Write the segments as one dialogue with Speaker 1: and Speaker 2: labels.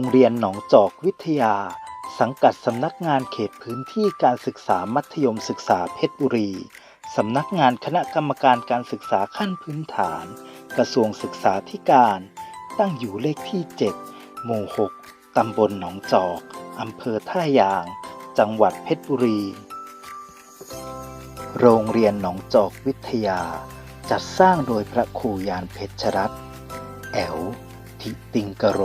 Speaker 1: งเรียนหนองจอกวิทยา สังกัดสำนักงานเขตพื้นที่การศึกษามัธยมศึกษาเพชรบุรี สำนักงานคณะกรรมการการศึกษาขั้นพื้นฐาน กระทรวงศึกษาธิการ ตั้งอยู่เลขที่ 7 หมู่ 6 ตำบลหนองจอกอำเภอท่ายาง จังหวัดเพชรบุรี โรงเรียนหนองจอกวิทยา จัดสร้างโดยพระครูยานเพชรรัตน์แอวทิติงกโร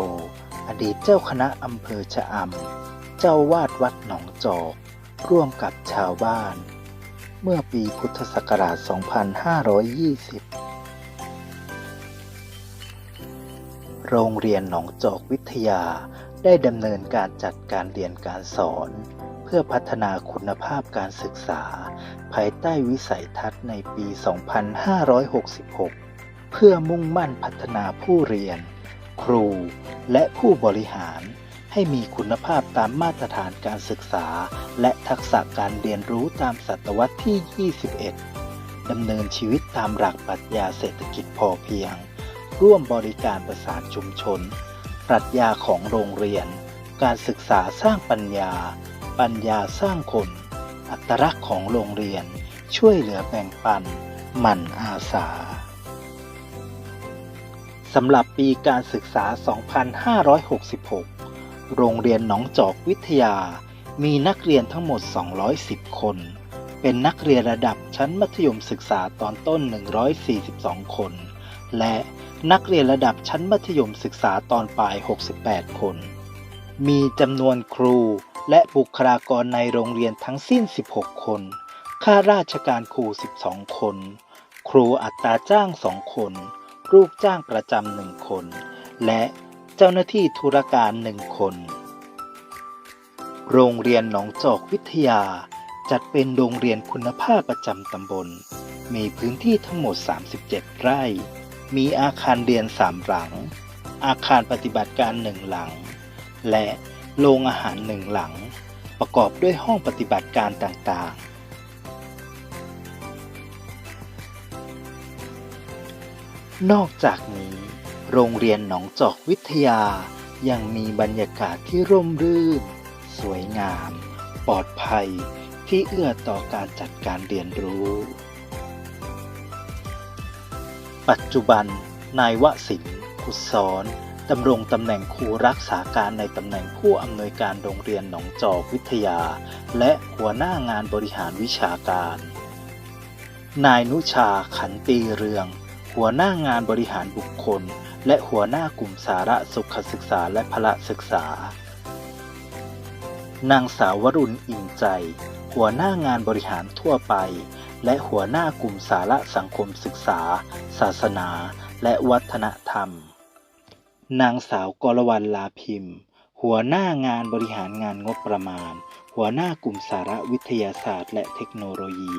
Speaker 1: อดีตเจ้าคณะอำเภอชะอำเจ้าวาดวัดหนองจอกร่วมกับชาวบ้าน เมื่อปีพุทธศักราช 2520 โรงเรียนหนองจอกวิทยาได้ดำเนินการจัดการเรียนการสอน เพื่อพัฒนาคุณภาพการศึกษา ภายใต้วิสัยทัศน์ในปี 2566 เพื่อมุ่งมั่นพัฒนาผู้เรียน ครู และผู้บริหารให้มีคุณภาพตามมาตรฐานการศึกษา และทักษะการเรียนรู้ตามศตวรรษที่ 21 ดำเนินชีวิตตามหลักปรัชญาเศรษฐกิจพอเพียง ร่วมบริการประสานชุมชน ปรัชญาของโรงเรียน การศึกษาสร้างปัญญา ปัญญาสร้างคน อัตลักษณ์ของโรงเรียน ช่วยเหลือแบ่งปัน หมั่นอาสา สำหรับปีการศึกษา 2566 โรงเรียนหนองจอกวิทยา มีนักเรียนทั้งหมด 210 คน เป็นนักเรียนระดับชั้นมัธยมศึกษาตอนต้น 142 คน และนักเรียนระดับชั้นมัธยมศึกษาตอนปลาย 68 คน มีจำนวนครูและบุคลากรในโรงเรียนทั้งสิ้น 16 คน ข้าราชการครู 12 คน ครูอัตราจ้าง 2 คน ลูกจ้างประจำหนึ่งคน และเจ้าหน้าที่ธุรการหนึ่งคน โรงเรียนหนองจอกวิทยา จัดเป็นโรงเรียนคุณภาพประจำตำบล มีพื้นที่ทั้งหมด 37 ไร่ มีอาคารเรียน3หลัง อาคารปฏิบัติการหนึ่งหลัง และโรงอาหารหนึ่งหลัง ประกอบด้วยห้องปฏิบัติการต่างๆ นอกจากนี้ โรงเรียนหนองจอกวิทยา ยังมีบรรยากาศที่ร่มรื่น สวยงาม ปลอดภัย ที่เอื้อต่อการจัดการเรียนรู้ ปัจจุบัน นายวสินทร์คุดซ้อนดำรงตำแหน่งครูรักษาการในตำแหน่งผู้อำนวยการโรงเรียนหนองจอกวิทยา และหัวหน้างานบริหารวิชาการ นายนุชาขันตีเรือง หัวหน้างานบริหารบุคคล และหัวหน้ากลุ่มสาระสุขศึกษาและพละศึกษา นางสาววรุณอิ่มใจ หัวหน้างานบริหารทั่วไป และหัวหน้ากลุ่มสาระสังคมศึกษา ศาสนา และวัฒนธรรม นางสาวกรวรรณลาพิมพ์ หัวหน้างานบริหารงานงบประมาณ หัวหน้ากลุ่มสาระวิทยาศาสตร์ และเทคโนโลยี